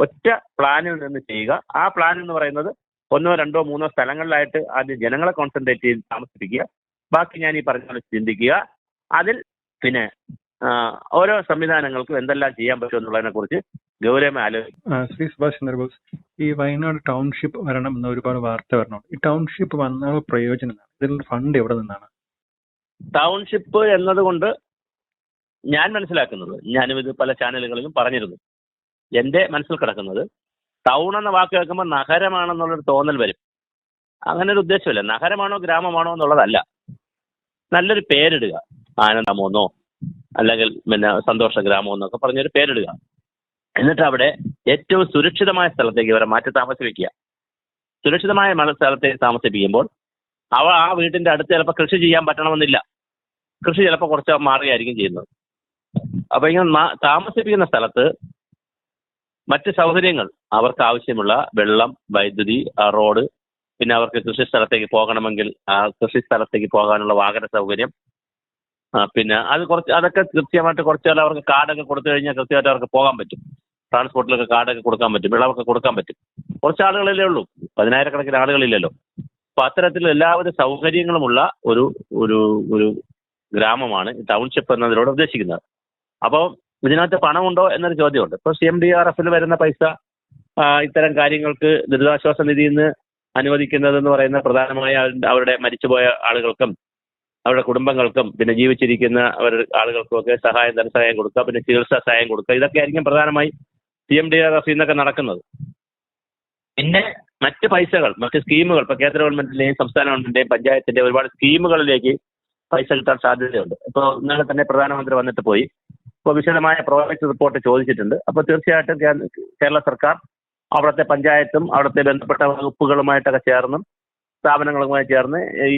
ഒറ്റ പ്ലാനിൽ നിന്ന് ചെയ്യുക. ആ പ്ലാൻ എന്ന് പറയുന്നത് ഒന്നോ രണ്ടോ മൂന്നോ സ്ഥലങ്ങളിലായിട്ട് ആദ്യം ജനങ്ങളെ കോൺസെൻട്രേറ്റ് ചെയ്ത് താമസിപ്പിക്കുക. ബാക്കി ഞാൻ ഈ പറഞ്ഞ പോലെ ചിന്തിക്കുക. അതിൽ പിന്നെ ഓരോ സംവിധാനങ്ങൾക്കും എന്തെല്ലാം ചെയ്യാൻ പറ്റും എന്നുള്ളതിനെ കുറിച്ച് ഗൗരവമായി ആലോചിക്കും ശ്രീ സുഭാഷ് ചന്ദ്രബോസ് ഈ വയനാട് ടൗൺഷിപ്പ് വരണം എന്ന ഒരുപാട് വാർത്ത വരണം ഈ ടൗൺഷിപ്പ് വന്നാൽ പ്രയോജനം ഇതിനുള്ള ഫണ്ട് എവിടെ നിന്നാണ്? ടൗൺഷിപ്പ് എന്നതുകൊണ്ട് ഞാൻ മനസ്സിലാക്കുന്നത് ഞാനും ഇത് പല ചാനലുകളിലും പറഞ്ഞിരുന്നു. എന്റെ മനസ്സിൽ കിടക്കുന്നത് ടൗൺ എന്ന വാക്ക് കേൾക്കുമ്പോൾ നഗരമാണെന്നുള്ളൊരു തോന്നൽ വരും. അങ്ങനെ ഒരു ഉദ്ദേശമില്ല. നഗരമാണോ ഗ്രാമമാണോ എന്നുള്ളതല്ല. നല്ലൊരു പേരിടുക. ആനന്ദമോന്നോ അല്ലെങ്കിൽ പിന്നെ സന്തോഷ ഗ്രാമം എന്നൊക്കെ പറഞ്ഞൊരു പേരിടുക. എന്നിട്ട് അവിടെ ഏറ്റവും സുരക്ഷിതമായ സ്ഥലത്തേക്ക് ഇവരെ മാറ്റി താമസിപ്പിക്കുക. സുരക്ഷിതമായ സ്ഥലത്തേക്ക് താമസിപ്പിക്കുമ്പോൾ അവ ആ വീട്ടിന്റെ അടുത്ത് ചിലപ്പോൾ കൃഷി ചെയ്യാൻ പറ്റണമെന്നില്ല. കൃഷി ചിലപ്പോൾ കുറച്ച് മാറുകയായിരിക്കും ചെയ്യുന്നത്. അപ്പൊ ഇങ്ങനെ താമസിപ്പിക്കുന്ന സ്ഥലത്ത് മറ്റ് സൗകര്യങ്ങൾ. അവർക്ക് ആവശ്യമുള്ള വെള്ളം വൈദ്യുതി റോഡ്. പിന്നെ അവർക്ക് കൃഷി സ്ഥലത്തേക്ക് പോകണമെങ്കിൽ കൃഷി സ്ഥലത്തേക്ക് പോകാനുള്ള വാഹന സൗകര്യം. പിന്നെ അത് കുറച്ച് അതൊക്കെ കൃത്യമായിട്ട് കുറച്ച് കാലം അവർക്ക് കാർഡൊക്കെ കൊടുത്തു കഴിഞ്ഞാൽ കൃത്യമായിട്ട് അവർക്ക് പോകാൻ പറ്റും. ട്രാൻസ്പോർട്ടിലൊക്കെ കാർഡൊക്കെ കൊടുക്കാൻ പറ്റും വിളവൊക്കെ കൊടുക്കാൻ പറ്റും. കുറച്ച് ആളുകളല്ലേ ഉള്ളൂ. പതിനായിരക്കണക്കിന് ആളുകളില്ലല്ലോ. അപ്പൊ അത്തരത്തിൽ എല്ലാവിധ സൗകര്യങ്ങളുമുള്ള ഒരു ഒരു ഒരു ഗ്രാമമാണ് ടൗൺഷിപ്പ് എന്നതിലൂടെ ഉദ്ദേശിക്കുന്നത്. അപ്പോൾ ഇതിനകത്ത് പണമുണ്ടോ എന്നൊരു ചോദ്യമുണ്ട്. ഇപ്പോൾ സി എം ഡി ആർ എഫിൽ വരുന്ന പൈസ ഇത്തരം കാര്യങ്ങൾക്ക് ദുരിതാശ്വാസ നിധിയിൽ നിന്ന് അനുവദിക്കുന്നതെന്ന് പറയുന്ന പ്രധാനമായ അവരുടെ മരിച്ചുപോയ ആളുകൾക്കും അവരുടെ കുടുംബങ്ങൾക്കും പിന്നെ ജീവിച്ചിരിക്കുന്ന അവരുടെ ആളുകൾക്കും ഒക്കെ സഹായം ധനസഹായം കൊടുക്കുക പിന്നെ ചികിത്സാ സഹായം കൊടുക്കുക. ഇതൊക്കെ ആയിരിക്കും പ്രധാനമായി സി എം ഡി ആർ എഫിൽ നിന്നൊക്കെ നടക്കുന്നത്. പിന്നെ മറ്റ് പൈസകൾ മറ്റ് സ്കീമുകൾ ഇപ്പൊ കേന്ദ്ര ഗവൺമെന്റിന്റെയും സംസ്ഥാന ഗവൺമെന്റിന്റെയും പഞ്ചായത്തിന്റെയും ഒരുപാട് സ്കീമുകളിലേക്ക് പൈസ കിട്ടാൻ സാധ്യതയുണ്ട്. ഇപ്പോൾ ഇന്നലെ തന്നെ പ്രധാനമന്ത്രി വന്നിട്ട് പോയി ഇപ്പോൾ വിശദമായ പ്രോജക്റ്റ് റിപ്പോർട്ട് ചോദിച്ചിട്ടുണ്ട്. അപ്പോൾ തീർച്ചയായിട്ടും കേരള സർക്കാർ അവിടുത്തെ പഞ്ചായത്തും അവിടുത്തെ ബന്ധപ്പെട്ട വകുപ്പുകളുമായിട്ടൊക്കെ ചേർന്നും സ്ഥാപനങ്ങളുമായി ചേർന്ന് ഈ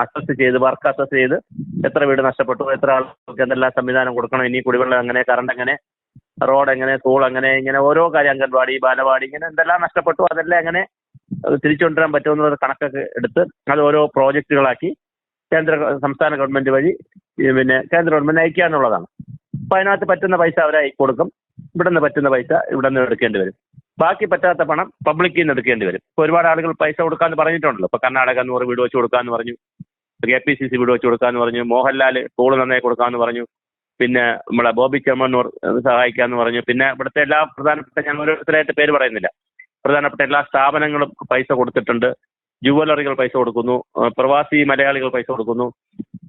അസസ് ചെയ്ത് വർക്ക് അസസ് ചെയ്ത് എത്ര വീട് നഷ്ടപ്പെട്ടു എത്ര ആൾക്ക് എന്തെല്ലാം സംവിധാനം കൊടുക്കണം ഇനി കുടിവെള്ളം എങ്ങനെ കറണ്ട് എങ്ങനെ റോഡ് എങ്ങനെ സ്കൂൾ എങ്ങനെ ഇങ്ങനെ ഓരോ കാര്യം അംഗൻവാടി ബാലവാടി ഇങ്ങനെ എന്തെല്ലാം നഷ്ടപ്പെട്ടു അതെല്ലാം എങ്ങനെ തിരിച്ചുകൊണ്ടുവരാൻ പറ്റുമെന്നുള്ള കണക്കൊക്കെ എടുത്ത് അത് ഓരോ പ്രോജക്റ്റുകളാക്കി കേന്ദ്ര സംസ്ഥാന ഗവൺമെന്റ് വഴി പിന്നെ കേന്ദ്ര ഗവൺമെന്റ് അയക്കുക എന്നുള്ളതാണ് അപ്പൊ അതിനകത്ത് പറ്റുന്ന പൈസ അവരായി കൊടുക്കും. ഇവിടെ നിന്ന് പറ്റുന്ന പൈസ ഇവിടെ നിന്ന് എടുക്കേണ്ടി വരും. ബാക്കി പറ്റാത്ത പണം പബ്ലിക്കിൽ നിന്ന് എടുക്കേണ്ടി വരും. ഇപ്പൊ ഒരുപാട് ആളുകൾ പൈസ കൊടുക്കാന്ന് പറഞ്ഞിട്ടുണ്ടല്ലോ. ഇപ്പൊ കർണാടക നൂറ് വീട് വെച്ച് കൊടുക്കാന്ന് പറഞ്ഞു. കെ പി സി സി വീട് വെച്ച് കൊടുക്കാന്ന് പറഞ്ഞു. മോഹൻലാൽ സ്കൂൾ നന്നായി കൊടുക്കാന്ന് പറഞ്ഞു. പിന്നെ നമ്മളെ ബോബി ചെമ്മണ്ണൂർ സഹായിക്കാന്ന് പറഞ്ഞു. പിന്നെ ഇവിടുത്തെ എല്ലാ പ്രധാനപ്പെട്ട ഞാൻ ഓരോരുത്തരായിട്ട് പേര് പറയുന്നില്ല. പ്രധാനപ്പെട്ട എല്ലാ സ്ഥാപനങ്ങളും പൈസ കൊടുത്തിട്ടുണ്ട്. ജുവലറികൾ പൈസ കൊടുക്കുന്നു. പ്രവാസി മലയാളികൾ പൈസ കൊടുക്കുന്നു.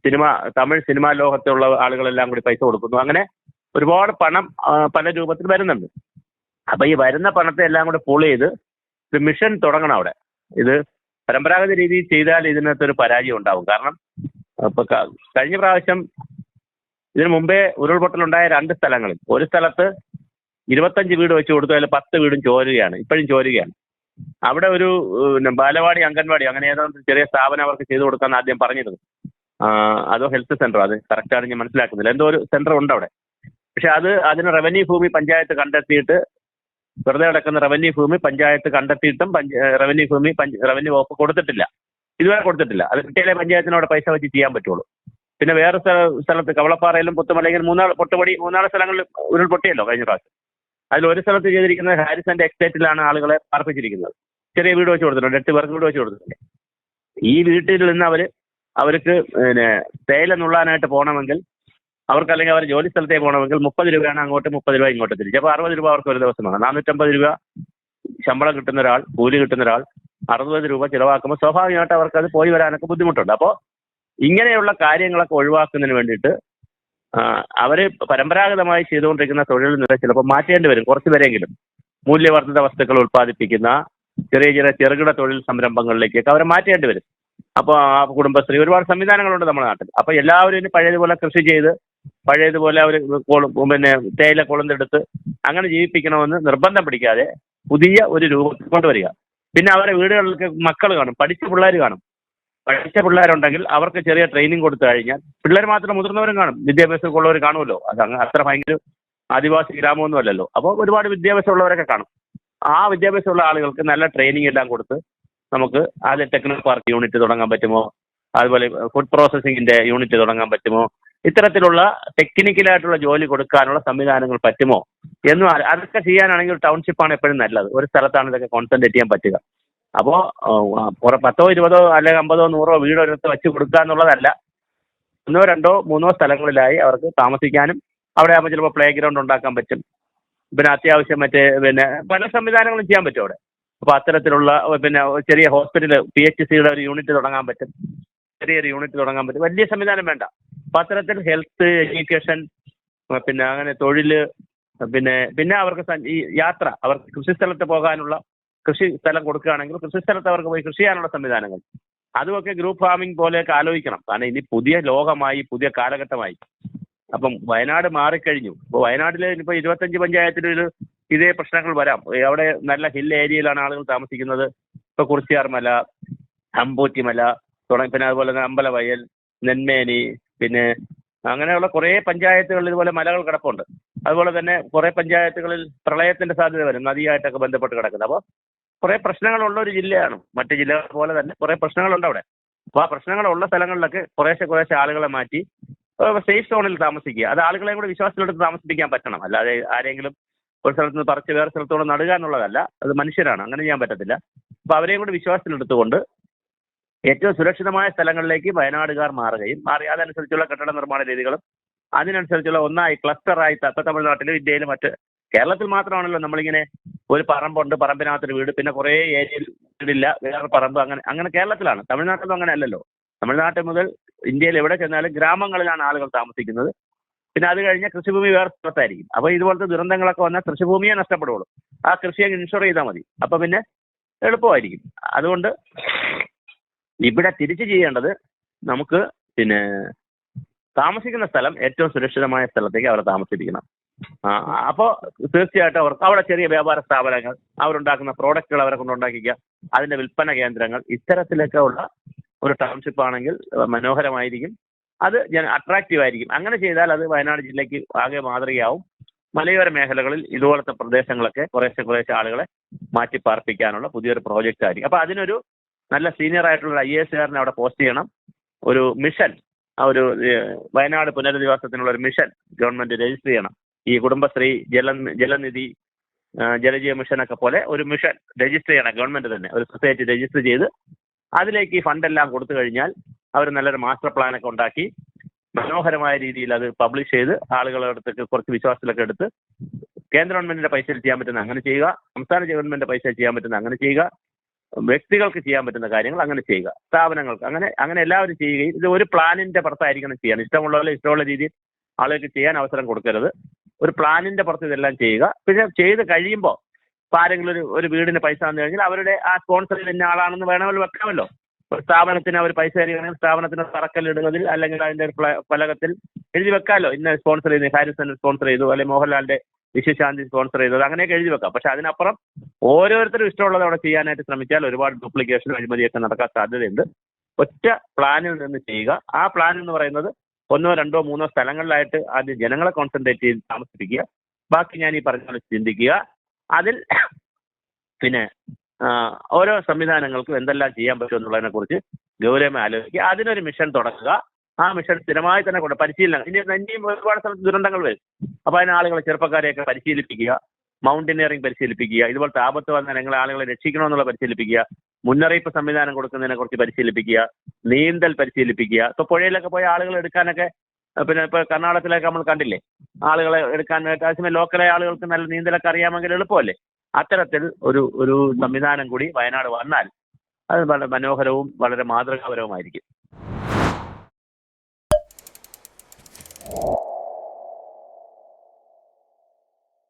സിനിമ തമിഴ് സിനിമാ ലോകത്തുള്ള ആളുകളെല്ലാം കൂടി പൈസ കൊടുക്കുന്നു. അങ്ങനെ ഒരുപാട് പണം പല രൂപത്തിൽ വരുന്നുണ്ട്. അപ്പൊ ഈ വരുന്ന പണത്തെ എല്ലാം കൂടെ പൂൾ ചെയ്ത് ഒരു മിഷൻ തുടങ്ങണം അവിടെ. ഇത് പരമ്പരാഗത രീതിയിൽ ചെയ്താൽ ഇതിനകത്ത് ഒരു പരാജയം ഉണ്ടാവും. കാരണം ഇപ്പൊ കഴിഞ്ഞ പ്രാവശ്യം ഇതിനു മുമ്പേ ഉരുൾപൊട്ടലുണ്ടായ രണ്ട് സ്ഥലങ്ങളിൽ. ഒരു സ്ഥലത്ത് ഇരുപത്തഞ്ച് വീട് വെച്ച് കൊടുത്തു അതിൽ പത്ത് വീടും ചോരുകയാണ്. ഇപ്പോഴും ചോരുകയാണ്. അവിടെ ഒരു ബാലവാടി അംഗൻവാടി അങ്ങനെ ഏതാണ്ട് ചെറിയ സ്ഥാപനം അവർക്ക് ചെയ്തു കൊടുക്കാൻ ആദ്യം പറഞ്ഞിരുന്നു. അതോ ഹെൽത്ത് സെന്റർ അത് കറക്റ്റാണ് ഞാൻ മനസ്സിലാക്കുന്നില്ല. എന്തോ ഒരു സെന്റർ ഉണ്ട് അവിടെ. പക്ഷെ അത് അതിന് റവന്യൂ ഭൂമി പഞ്ചായത്ത് കണ്ടെത്തിയിട്ട് വെറുതെ കിടക്കുന്ന റവന്യൂ ഭൂമി പഞ്ചായത്ത് കണ്ടെത്തിയിട്ടും റവന്യൂ ഭൂമി റവന്യൂ വകുപ്പ് കൊടുത്തിട്ടില്ല. ഇതുവരെ കൊടുത്തിട്ടില്ല. അത് കിട്ടിയാലേ പഞ്ചായത്തിനോട് പൈസ വെച്ച് ചെയ്യാൻ പറ്റുള്ളൂ. പിന്നെ വേറെ സ്ഥല സ്ഥലത്ത് കവളപ്പാറയിലും പുത്തുമലയിലും മൂന്നാൾ പൊട്ടുപടി മൂന്നാൽ സ്ഥലങ്ങളിൽ ഉരുൾപൊട്ടിയല്ലോ കഴിഞ്ഞ പ്രാവശ്യം. അതിൽ ഒരു സ്ഥലത്ത് ചെയ്തിരിക്കുന്നത് ഹാരിസന്റെ എക്സ്റ്റേറ്റിലാണ് ആളുകളെ പാർപ്പിച്ചിരിക്കുന്നത്. ചെറിയ വീട് വെച്ച് കൊടുത്തിട്ടുണ്ട് എട്ട് പേർക്ക് വീട് വെച്ച് കൊടുത്തിട്ടുണ്ട്. ഈ വീട്ടിൽ നിന്ന് അവർ അവർക്ക് പിന്നെ തേയില നുള്ളാനായിട്ട് പോകണമെങ്കിൽ അവർക്ക് അല്ലെങ്കിൽ അവർ ജോലി സ്ഥലത്തേക്ക് പോകണമെങ്കിൽ മുപ്പത് രൂപയാണ് അങ്ങോട്ട് മുപ്പത് രൂപ ഇങ്ങോട്ട് തിരിച്ച്. അപ്പോൾ അറുപത് രൂപ അവർക്ക് ഒരു ദിവസമാണ്. നാനൂറ്റമ്പത് രൂപ ശമ്പളം കിട്ടുന്ന ഒരാൾ കൂലി കിട്ടുന്ന ഒരാൾ അറുപത് രൂപ ചിലവാക്കുമ്പോൾ സ്വാഭാവികമായിട്ട് അവർക്ക് അത് പോയി വരാനൊക്കെ ബുദ്ധിമുട്ടുണ്ട്. അപ്പോൾ ഇങ്ങനെയുള്ള കാര്യങ്ങളൊക്കെ ഒഴിവാക്കുന്നതിന് വേണ്ടിയിട്ട് അവർ പരമ്പരാഗതമായി ചെയ്തുകൊണ്ടിരിക്കുന്ന തൊഴിൽ നില ചിലപ്പോൾ മാറ്റേണ്ടി വരും കുറച്ച് പേരെങ്കിലും. മൂല്യവർദ്ധിത വസ്തുക്കൾ ഉൽപ്പാദിപ്പിക്കുന്ന ചെറിയ ചെറിയ ചെറുകിട തൊഴിൽ സംരംഭങ്ങളിലേക്കൊക്കെ അവരെ മാറ്റേണ്ടി വരും. അപ്പോൾ ആ കുടുംബശ്രീ ഒരുപാട് സംവിധാനങ്ങളുണ്ട് നമ്മുടെ നാട്ടിൽ. അപ്പോൾ എല്ലാവരും ഇനി പഴയതുപോലെ കൃഷി ചെയ്ത് പഴയതുപോലെ അവർ പിന്നെ തേയില കൊളുന്തെടുത്ത് അങ്ങനെ ജീവിപ്പിക്കണമെന്ന് നിർബന്ധം പിടിക്കാതെ പുതിയ ഒരു രൂപത്തിൽ കൊണ്ടുവരിക. പിന്നെ അവരെ വീടുകളിലൊക്കെ മക്കൾ കാണും പഠിച്ച പിള്ളേർ കാണും. പഠിച്ച പിള്ളേരുണ്ടെങ്കിൽ അവർക്ക് ചെറിയ ട്രെയിനിങ് കൊടുത്തു കഴിഞ്ഞാൽ പിള്ളേർ മാത്രം മുതിർന്നവരും കാണും. വിദ്യാഭ്യാസം ഉള്ളവർ കാണുമല്ലോ. അത് അത്ര ഭയങ്കര ആദിവാസി ഗ്രാമമൊന്നുമല്ലല്ലോ. അപ്പോൾ ഒരുപാട് വിദ്യാഭ്യാസമുള്ളവരൊക്കെ കാണും. ആ വിദ്യാഭ്യാസമുള്ള ആളുകൾക്ക് നല്ല ട്രെയിനിങ് എല്ലാം കൊടുത്ത് നമുക്ക് ആദ്യം ടെക്നോ പാർക്ക് യൂണിറ്റ് തുടങ്ങാൻ പറ്റുമോ? അതുപോലെ ഫുഡ് പ്രോസസിംഗിന്റെ യൂണിറ്റ് തുടങ്ങാൻ പറ്റുമോ? ഇത്തരത്തിലുള്ള ടെക്നിക്കലായിട്ടുള്ള ജോലി കൊടുക്കാനുള്ള സംവിധാനങ്ങൾ പറ്റുമോ? എന്ന് അതൊക്കെ ചെയ്യാനാണെങ്കിൽ ടൗൺഷിപ്പാണ് എപ്പോഴും നല്ലത്. ഒരു സ്ഥലത്താണ് ഇതൊക്കെ കോൺസെൻട്രേറ്റ് ചെയ്യാൻ പറ്റുക. അപ്പോൾ പത്തോ ഇരുപതോ അല്ലെങ്കിൽ അമ്പതോ നൂറോ വീട് ഒരിടത്ത് വെച്ച് കൊടുക്കുക എന്നുള്ളതല്ല. ഒന്നോ രണ്ടോ മൂന്നോ സ്ഥലങ്ങളിലായി അവർക്ക് താമസിക്കാനും അവിടെ ആകുമ്പോൾ ചിലപ്പോൾ പ്ലേ ഗ്രൗണ്ട് ഉണ്ടാക്കാൻ പറ്റും. പിന്നെ അത്യാവശ്യം മറ്റേ പിന്നെ പല സംവിധാനങ്ങളും ചെയ്യാൻ പറ്റും അവിടെ. അപ്പോൾ അത്തരത്തിലുള്ള പിന്നെ ചെറിയ ഹോസ്പിറ്റൽ പി എച്ച് സിയുടെ ഒരു യൂണിറ്റ് തുടങ്ങാൻ പറ്റും. ചെറിയൊരു യൂണിറ്റ് തുടങ്ങാൻ പറ്റും. വലിയ സംവിധാനം വേണ്ട. അപ്പൊ അത്തരത്തിൽ ഹെൽത്ത് എഡ്യൂക്കേഷൻ പിന്നെ അങ്ങനെ തൊഴിൽ പിന്നെ പിന്നെ അവർക്ക് ഈ യാത്ര അവർക്ക് കൃഷിസ്ഥലത്ത് പോകാനുള്ള കൃഷി സ്ഥലം കൊടുക്കുകയാണെങ്കിൽ കൃഷിസ്ഥലത്ത് അവർക്ക് പോയി കൃഷി ചെയ്യാനുള്ള സംവിധാനങ്ങൾ. അതുമൊക്കെ ഗ്രൂപ്പ് ഫാമിംഗ് പോലെയൊക്കെ ആലോചിക്കണം. കാരണം ഇനി പുതിയ ലോകമായി പുതിയ കാലഘട്ടമായി. അപ്പം വയനാട് മാറിക്കഴിഞ്ഞു. ഇപ്പോൾ വയനാട്ടിലെ ഇപ്പോൾ ഇരുപത്തഞ്ച് പഞ്ചായത്തിൽ ഇതേ പ്രശ്നങ്ങൾ വരാം. അവിടെ നല്ല ഹിൽ ഏരിയയിലാണ് ആളുകൾ താമസിക്കുന്നത്. ഇപ്പൊ കുറിച്ചിയാർ മല അമ്പൂറ്റി മല തുടങ്ങി പിന്നെ അതുപോലെ തന്നെ അമ്പലവയൽ നെന്മേനി പിന്നെ അങ്ങനെയുള്ള കുറേ പഞ്ചായത്തുകളിൽ ഇതുപോലെ മലകൾ കിടപ്പുണ്ട്. അതുപോലെ തന്നെ കുറേ പഞ്ചായത്തുകളിൽ പ്രളയത്തിന്റെ സാധ്യത വരും. നദിയായിട്ടൊക്കെ ബന്ധപ്പെട്ട് കിടക്കുന്നത് അപ്പോൾ കുറേ പ്രശ്നങ്ങളുള്ള ഒരു ജില്ലയാണ്. മറ്റ് ജില്ലകൾ പോലെ തന്നെ കുറേ പ്രശ്നങ്ങളുണ്ട് അവിടെ. അപ്പോൾ ആ പ്രശ്നങ്ങളുള്ള സ്ഥലങ്ങളിലൊക്കെ കുറേശ്ശെ കുറേശ്ശെ ആളുകളെ മാറ്റി സേഫ് സോണിൽ താമസിക്കുക. അത് ആളുകളെ കൂടെ വിശ്വാസത്തിലെടുത്ത് താമസിപ്പിക്കാൻ പറ്റണം. അല്ലാതെ ആരെങ്കിലും ഒരു സ്ഥലത്ത് നിന്ന് പറിച്ച് വേറെ സ്ഥലത്തോടെ നടുക എന്നുള്ളതല്ല അത് മനുഷ്യരാണ് അങ്ങനെ ചെയ്യാൻ പറ്റത്തില്ല. അപ്പോൾ അവരെയും കൂടി വിശ്വാസത്തിലെടുത്തുകൊണ്ട് ഏറ്റവും സുരക്ഷിതമായ സ്ഥലങ്ങളിലേക്ക് വയനാടുകാർ മാറുകയും മാറി അതനുസരിച്ചുള്ള കെട്ടിട നിർമ്മാണ രീതികളും അതിനനുസരിച്ചുള്ള ഒന്നായി ക്ലസ്റ്ററായി തത്ത തമിഴ്നാട്ടിലും ഇന്ത്യയിലും മറ്റ് കേരളത്തിൽ മാത്രമാണല്ലോ നമ്മളിങ്ങനെ ഒരു പറമ്പുണ്ട് പറമ്പിനകത്തൊരു വീട് പിന്നെ കുറേ ഏരിയയിൽ വീടില്ല വേറെ പറമ്പ് അങ്ങനെ അങ്ങനെ കേരളത്തിലാണ്. തമിഴ്നാട്ടിലും അങ്ങനെ അല്ലല്ലോ തമിഴ്നാട്ടിൽ മുതൽ ഇന്ത്യയിൽ എവിടെ ചെന്നാലും ഗ്രാമങ്ങളിലാണ് ആളുകൾ താമസിക്കുന്നത്. പിന്നെ അത് കഴിഞ്ഞാൽ കൃഷിഭൂമി വേറെ സ്ഥലത്തായിരിക്കും. അപ്പോൾ ഇതുപോലത്തെ ദുരന്തങ്ങളൊക്കെ വന്നാൽ കൃഷിഭൂമിയെ നഷ്ടപ്പെടുകയുള്ളൂ. ആ കൃഷിയെ ഇൻഷുർ ചെയ്താൽ മതി. അപ്പോൾ പിന്നെ എളുപ്പമായിരിക്കും. അതുകൊണ്ട് ഇവിടെ തിരിച്ചു ചെയ്യേണ്ടത് നമുക്ക് പിന്നെ താമസിക്കുന്ന സ്ഥലം ഏറ്റവും സുരക്ഷിതമായ സ്ഥലത്തേക്ക് അവരെ താമസിപ്പിക്കണം. അപ്പോ അപ്പോൾ തീർച്ചയായിട്ടും അവർക്ക് അവിടെ ചെറിയ വ്യാപാര സ്ഥാപനങ്ങൾ അവരുണ്ടാക്കുന്ന പ്രോഡക്റ്റുകൾ അവരെ കൊണ്ടുണ്ടാക്കിക്കുക അതിന്റെ വിൽപ്പന കേന്ദ്രങ്ങൾ ഇത്തരത്തിലൊക്കെ ഉള്ള ഒരു ടൗൺഷിപ്പ് ആണെങ്കിൽ മനോഹരമായിരിക്കും. അത് ഞാൻ അട്രാക്റ്റീവ് ആയിരിക്കും. അങ്ങനെ ചെയ്താൽ അത് വയനാട് ജില്ലയ്ക്ക് ആകെ മാതൃകയാവും. മലയോര മേഖലകളിൽ ഇതുപോലത്തെ പ്രദേശങ്ങളൊക്കെ കുറേശ്ശെ കുറേശ്ശെ ആളുകളെ മാറ്റി പാർപ്പിക്കാനുള്ള പുതിയൊരു പ്രോജക്റ്റ് ആയിരിക്കും. അപ്പോൾ അതിനൊരു നല്ല സീനിയർ ആയിട്ടുള്ള ഐ എസ് കാരനെ അവിടെ പോസ്റ്റ് ചെയ്യണം. ഒരു മിഷൻ ആ ഒരു വയനാട് പുനരധിവാസത്തിനുള്ള ഒരു മിഷൻ ഗവൺമെന്റ് രജിസ്റ്റർ ചെയ്യണം. ഈ കുടുംബശ്രീ ജല ജലനിധി ജലജീവ മിഷൻ ഒക്കെ പോലെ ഒരു മിഷൻ രജിസ്റ്റർ ചെയ്യണം ഗവൺമെന്റ് തന്നെ. ഒരു സൊസൈറ്റി രജിസ്റ്റർ ചെയ്ത് അതിലേക്ക് ഈ ഫണ്ടെല്ലാം കൊടുത്തു കഴിഞ്ഞാൽ അവർ നല്ലൊരു മാസ്റ്റർ പ്ലാനൊക്കെ ഉണ്ടാക്കി മനോഹരമായ രീതിയിൽ അത് പബ്ലിഷ് ചെയ്ത് ആളുകളുടെ അടുത്തേക്ക് കുറച്ച് വിശ്വാസത്തിലൊക്കെ എടുത്ത് കേന്ദ്ര ഗവൺമെന്റിന്റെ പൈസയിൽ ചെയ്യാൻ പറ്റുന്ന അങ്ങനെ ചെയ്യുക സംസ്ഥാന ഗവൺമെന്റിന്റെ പൈസയിൽ ചെയ്യാൻ പറ്റുന്ന അങ്ങനെ ചെയ്യുക വ്യക്തികൾക്ക് ചെയ്യാൻ പറ്റുന്ന കാര്യങ്ങൾ അങ്ങനെ ചെയ്യുക സ്ഥാപനങ്ങൾക്ക് അങ്ങനെ അങ്ങനെ എല്ലാവരും ചെയ്യുകയും ഇത് ഒരു പ്ലാനിന്റെ പുറത്തായിരിക്കണം ചെയ്യാൻ. ഇഷ്ടമുള്ള ഇഷ്ടമുള്ള രീതിയിൽ ആളുകൾക്ക് ചെയ്യാൻ അവസരം കൊടുക്കരുത്. ഒരു പ്ലാനിന്റെ പുറത്ത് ഇതെല്ലാം ചെയ്യുക. പിന്നെ ചെയ്ത് കഴിയുമ്പോൾ ഇപ്പൊ ആരെങ്കിലും ഒരു ഒരു വീടിന് പൈസ വന്നു കഴിഞ്ഞാൽ അവരുടെ ആ സ്പോൺസർ ഇന്ന ആളാണെന്ന് വേണമെങ്കിൽ വെക്കാമല്ലോ. സ്ഥാപനത്തിന് അവർ പൈസ തരികയാണെങ്കിൽ സ്ഥാപനത്തിന് തറക്കല്ലിടുന്നതിൽ അല്ലെങ്കിൽ അതിന്റെ ഫലകത്തിൽ എഴുതി വെക്കാമല്ലോ. ഇന്ന സ്പോൺസർ ചെയ്തു ഹാരിസൺ സ്പോൺസർ ചെയ്തു അല്ലെങ്കിൽ മോഹൻലാലിന്റെ വിശ്വശാന്തി സ്പോൺസർ ചെയ്തത് അങ്ങനെയൊക്കെ എഴുതി വെക്കാം. പക്ഷെ അതിനപ്പുറം ഓരോരുത്തരും ഇഷ്ടമുള്ളത് അവിടെ ചെയ്യാനായിട്ട് ശ്രമിച്ചാൽ ഒരുപാട് ഡ്യൂപ്ലിക്കേഷൻ അഴിമതിയൊക്കെ നടക്കാൻ സാധ്യതയുണ്ട്. ഒറ്റ പ്ലാനിൽ നിന്ന് ചെയ്യുക. ആ പ്ലാൻ എന്ന് പറയുന്നത് ഒന്നോ രണ്ടോ മൂന്നോ സ്ഥലങ്ങളിലായിട്ട് ആദ്യം ജനങ്ങളെ കോൺസെൻട്രേറ്റ് ചെയ്ത് താമസിപ്പിക്കുക. ബാക്കി ഞാൻ ഈ പറഞ്ഞ പോലെ ചിന്തിക്കുക. അതിൽ പിന്നെ ഓരോ സംവിധാനങ്ങൾക്കും എന്തെല്ലാം ചെയ്യാൻ പറ്റും എന്നുള്ളതിനെ കുറിച്ച് ഗൗരവമായി ആലോചിക്കുക. അതിനൊരു മിഷൻ തുടങ്ങുക ആ മിഷൻ സ്ഥിരമായി തന്നെ കൊണ്ട് പരിശീലനം. ഇനി ഇനിയും ഒരുപാട് സ്ഥലത്ത് ദുരന്തങ്ങൾ വരും. അപ്പോൾ അതിന് ആളുകളെ ചെറുപ്പക്കാരെയൊക്കെ പരിശീലിപ്പിക്കുക. മൗണ്ടനിയറിംഗ് പരിശീലിപ്പിക്കുക. ഇതുപോലത്തെ ആപത്ത് വന്ന നിങ്ങളെ ആളുകളെ രക്ഷിക്കണമെന്നുള്ള പരിശീലിപ്പിക്കുക. മുന്നറിയിപ്പ് സംവിധാനം കൊടുക്കുന്നതിനെ കുറിച്ച് പരിശീലിപ്പിക്കുക. നീന്തൽ പരിശീലിപ്പിക്കുക. ഇപ്പൊ പുഴയിലൊക്കെ പോയ ആളുകൾ എടുക്കാനൊക്കെ പിന്നെ ഇപ്പൊ കർണാടകത്തിലൊക്കെ നമ്മൾ കണ്ടില്ലേ? ആളുകളെ എടുക്കാൻ അതേസമയം ലോക്കലെ ആളുകൾക്ക് നല്ല നീന്തലൊക്കെ അറിയാമെങ്കിൽ എളുപ്പമല്ലേ? അത്തരത്തിൽ ഒരു ഒരു സംവിധാനം കൂടി വയനാട് വന്നാൽ അത് വളരെ മനോഹരവും വളരെ മാതൃകാപരവുമായിരിക്കും.